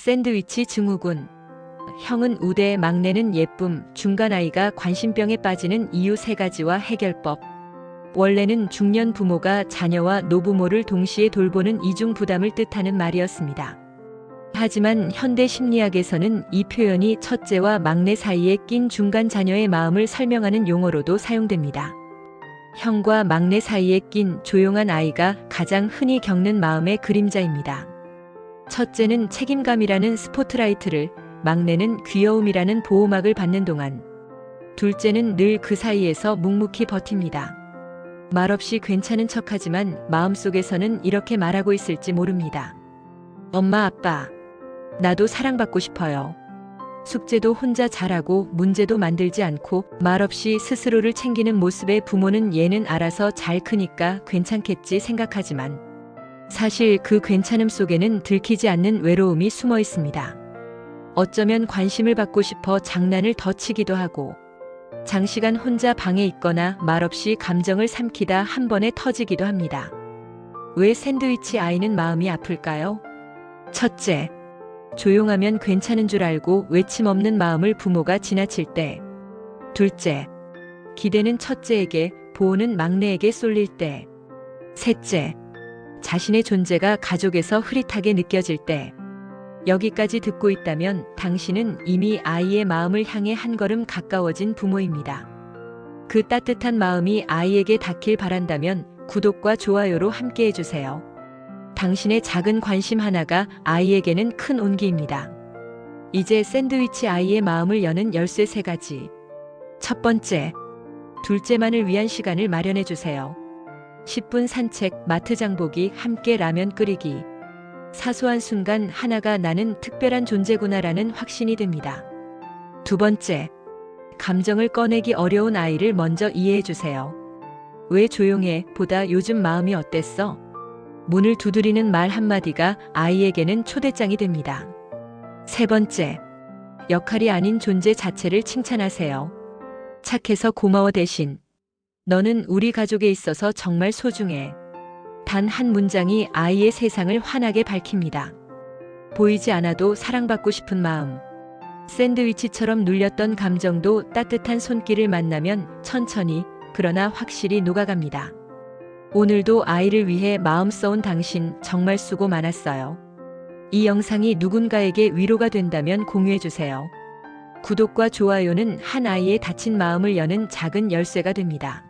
샌드위치 증후군. 형은 우대, 막내는 예쁨, 중간 아이가 관심병에 빠지는 이유 세 가지와 해결법. 원래는 중년 부모가 자녀와 노부모를 동시에 돌보는 이중 부담을 뜻하는 말이었습니다. 하지만 현대 심리학에서는 이 표현이 첫째와 막내 사이에 낀 중간 자녀의 마음을 설명하는 용어로도 사용됩니다. 형과 막내 사이에 낀 조용한 아이가 가장 흔히 겪는 마음의 그림자입니다. 첫째는 책임감이라는 스포트라이트를, 막내는 귀여움이라는 보호막을 받는 동안, 둘째는 늘 그 사이에서 묵묵히 버팁니다. 말없이 괜찮은 척하지만 마음속에서는 이렇게 말하고 있을지 모릅니다. 엄마, 아빠, 나도 사랑받고 싶어요. 숙제도 혼자 잘하고 문제도 만들지 않고 말없이 스스로를 챙기는 모습의 부모는 얘는 알아서 잘 크니까 괜찮겠지 생각하지만 사실 그 괜찮음 속에는 들키지 않는 외로움이 숨어 있습니다. 어쩌면 관심을 받고 싶어 장난을 더 치기도 하고 장시간 혼자 방에 있거나 말없이 감정을 삼키다 한 번에 터지기도 합니다. 왜 샌드위치 아이는 마음이 아플까요? 첫째, 조용하면 괜찮은 줄 알고 외침 없는 마음을 부모가 지나칠 때. 둘째, 기대는 첫째에게, 보호는 막내에게 쏠릴 때. 셋째, 자신의 존재가 가족에서 흐릿하게 느껴질 때. 여기까지 듣고 있다면 당신은 이미 아이의 마음을 향해 한 걸음 가까워진 부모입니다. 그 따뜻한 마음이 아이에게 닿길 바란다면 구독과 좋아요로 함께 해주세요. 당신의 작은 관심 하나가 아이에게는 큰 온기입니다. 이제 샌드위치 아이의 마음을 여는 열쇠 세 가지. 첫 번째, 둘째만을 위한 시간을 마련해 주세요. 10분 산책, 마트 장보기, 함께 라면 끓이기. 사소한 순간 하나가 나는 특별한 존재구나라는 확신이 듭니다. 두 번째, 감정을 꺼내기 어려운 아이를 먼저 이해해 주세요. 왜 조용해? 보다 요즘 마음이 어땠어? 문을 두드리는 말 한마디가 아이에게는 초대장이 됩니다. 세 번째, 역할이 아닌 존재 자체를 칭찬하세요. 착해서 고마워 대신, 너는 우리 가족에 있어서 정말 소중해. 단 한 문장이 아이의 세상을 환하게 밝힙니다. 보이지 않아도 사랑받고 싶은 마음. 샌드위치처럼 눌렸던 감정도 따뜻한 손길을 만나면 천천히, 그러나 확실히 녹아갑니다. 오늘도 아이를 위해 마음 써온 당신 정말 수고 많았어요. 이 영상이 누군가에게 위로가 된다면 공유해주세요. 구독과 좋아요는 한 아이의 다친 마음을 여는 작은 열쇠가 됩니다.